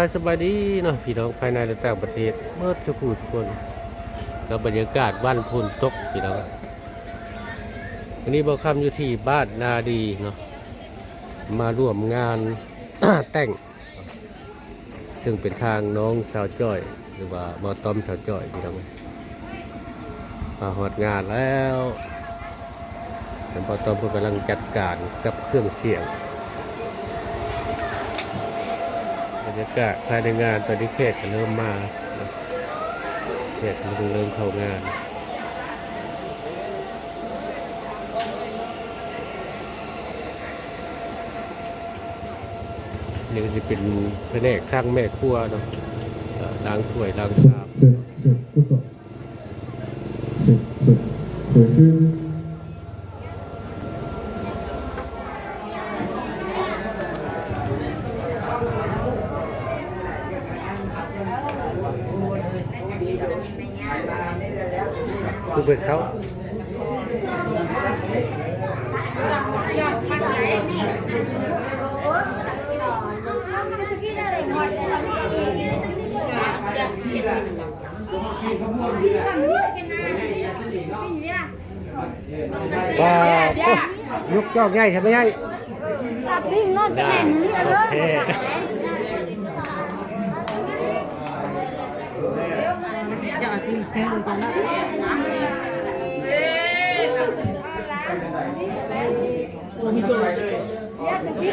ายสบายดีเนาะพี่น้องภายในและต่างประเทศเมื่อสักครู่ทุกคนแล้วบรรยากาศบ้านพนตกพี่น้องวันนี้บ่คำอยู่ที่บ้านนาดีเนาะมาร่วมงาน แต่ง ซึ่งเป็นทางน้องสาวจ้อย หรือว่าบอตอมสาวจ้อยพี่น้องมาหอดงานแล้วแต่บอตอมเพิ่นกำลังจัดการกับเครื่องเสียง บ รรยากาศภายในงานตอนนี้เขตก็เริ่มมาเขตมันเริ่มเข้างานนี่ก็จะเป็นแผนกข้างแม่ครัวเนาะล้างถ้วยล้างชามเด็กเด็กผู้สร็กเด็กเด็ก คือเป็นเขา ว่ายุกจอกใหญ่ใช่ไหมใหญ่ ตับวิ่งนอนจะแห่งนี้เล โอย เค จะกินเจอจะละอยากจะกิน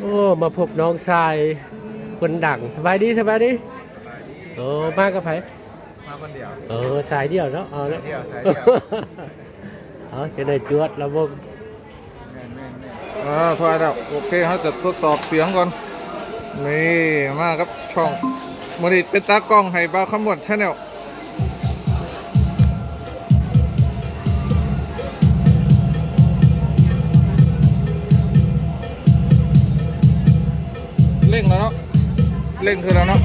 โอ้ มาพบน้องชายคนดังสบายดีสบายดีโอ้มากับไผมาคนเดียว เออสายเดียวเนาะเอาละสายเดี่ยวสายเดี่ยวเอาจะได้จวดระบบอ่าทายแล้วโอเคเขาจะทดสอบเสียงก่อน นี่ มาครับช่องมนิดเป็นตากล้องให้บาวขมวดชาแนล เร่งแล้วเนาะเร่งคือแล้วเนาะ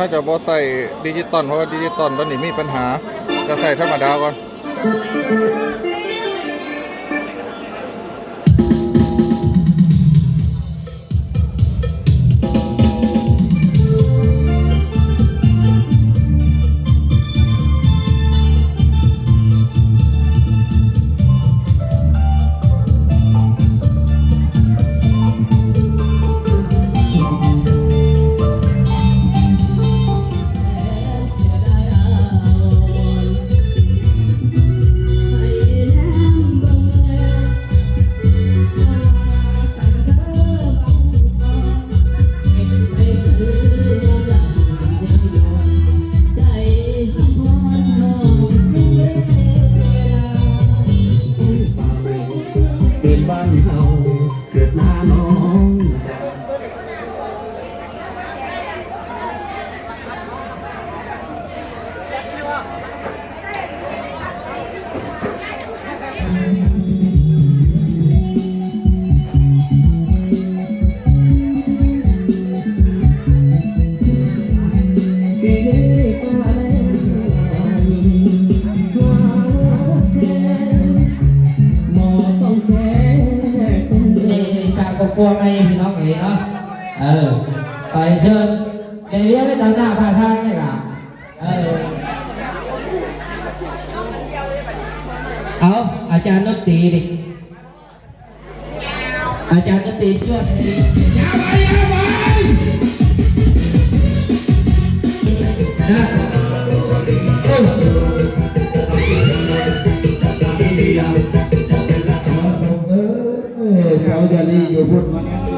เขาจะบอใส่ดิจิตอลเพราะว่าดิจิตอลตอนนี้มีปัญหาจะใส่ธรรมดาก่อน Oh. กลัวไม่พี่น้องเอ๋เนาะ เออ ไปเชิญเดี๋ยวเรียกไปตามหน้าพาทางนี่ล่ะเออ เอาอาจารย์ดนตรีดิ อาจารย์จะตีช่วยยาวไปยาวไปนะ Obrigado.